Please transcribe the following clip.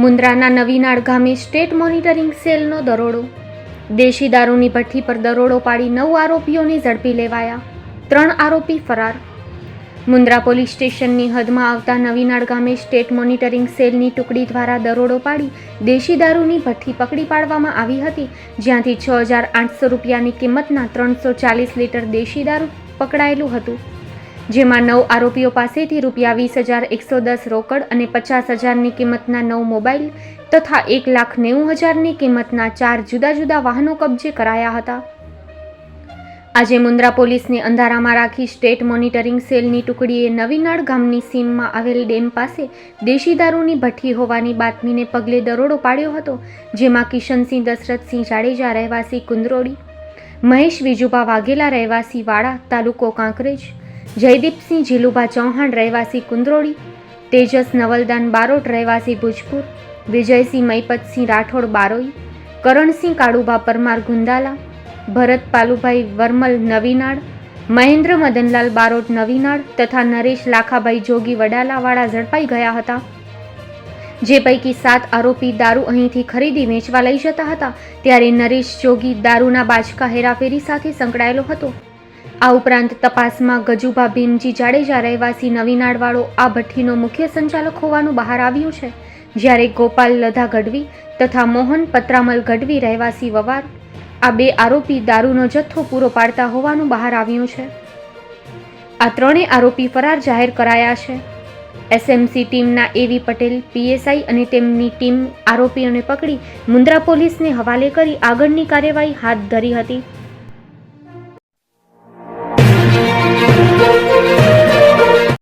મુન્દ્રાના નવીનાળ ગામે state monitoring સેલનો દરોડો. દેશી દારૂની ભઠ્ઠી પર દરોડો પાડી નવ આરોપીઓને ઝડપી લેવાયા. ત્રણ આરોપી ફરાર. મુન્દ્રા પોલીસ સ્ટેશનની હદમાં આવતા નવીનાળ ગામે સ્ટેટ મોનિટરિંગ સેલની ટુકડી દ્વારા દરોડો પાડી દેશી દારૂની ભઠ્ઠી પકડી પાડવામાં આવી હતી, જ્યાંથી છ હજાર આઠસો રૂપિયાની કિંમતના ત્રણસો ચાલીસ લીટર દેશી દારૂ પકડાયેલું હતું. જેમાં નવ આરોપીઓ પાસેથી રૂપિયા વીસ હજાર એકસો દસ રોકડ અને પચાસ હજારની કિંમતના નવ મોબાઈલ તથા એક લાખ નેવું હજારની કિંમતના ચાર જુદા જુદા વાહનો કબજે કરાયા હતા. આજે મુન્દ્રા પોલીસને અંધારામાં રાખી સ્ટેટ મોનિટરિંગ સેલની ટુકડીએ નવીનાળ ગામની સીમમાં આવેલ ડેમ પાસે દેશી દારૂની ભઠ્ઠી હોવાની બાતમીને પગલે દરોડો પાડ્યો હતો, જેમાં કિશનસિંહ દશરથસિંહ જાડેજા રહેવાસી કુંદરોડી, મહેશ વિજુભા વાઘેલા રહેવાસી વાડા, તાલુકો કાંકરેજ જયદીપસિંહ જીલુભા ચૌહાણ રહેવાસી કુંદરોળી, તેજસ નવલદાન બારોટ રહેવાસી ભુજપુર, વિજયસિંહ મૈપતસિંહ રાઠોડ બારોઈ, કરણસિંહ કાળુભા પરમાર ગુંદાલા, ભરત પાલુભાઈ વર્મલ નવીનાળ, મહેન્દ્ર મદનલાલ બારોટ નવીનાળ તથા નરેશ લાખાભાઈ જોગી વડાલાવાળા ઝડપાઈ ગયા હતા. જે પૈકી સાત આરોપી દારૂ અહીંથી ખરીદી વેચવા લઈ જતા હતા, ત્યારે નરેશ જોગી દારૂના બાચકા હેરાફેરી સાથે સંકળાયેલો હતો. આ ઉપરાંત તપાસમાં ગજુભા ભીમજી જાડેજા રહેવાસી નવીનાળવાળો આ ભઠ્ઠીનો મુખ્ય સંચાલક હોવાનું બહાર આવ્યું છે. જ્યારે ગોપાલ લધા ગઢવી તથા મોહન પત્રામલ ગઢવી રહેવાસી વવાર આ બે આરોપી દારૂનો જથ્થો પૂરો પાડતા હોવાનું બહાર આવ્યું છે. આ ત્રણેય આરોપી ફરાર જાહેર કરાયા છે. એસએમસી ટીમના એવી પટેલ, પીએસઆઈ અને તેમની ટીમ આરોપીઓને પકડી મુન્દ્રા પોલીસને હવાલે કરી આગળની કાર્યવાહી હાથ ધરી હતી.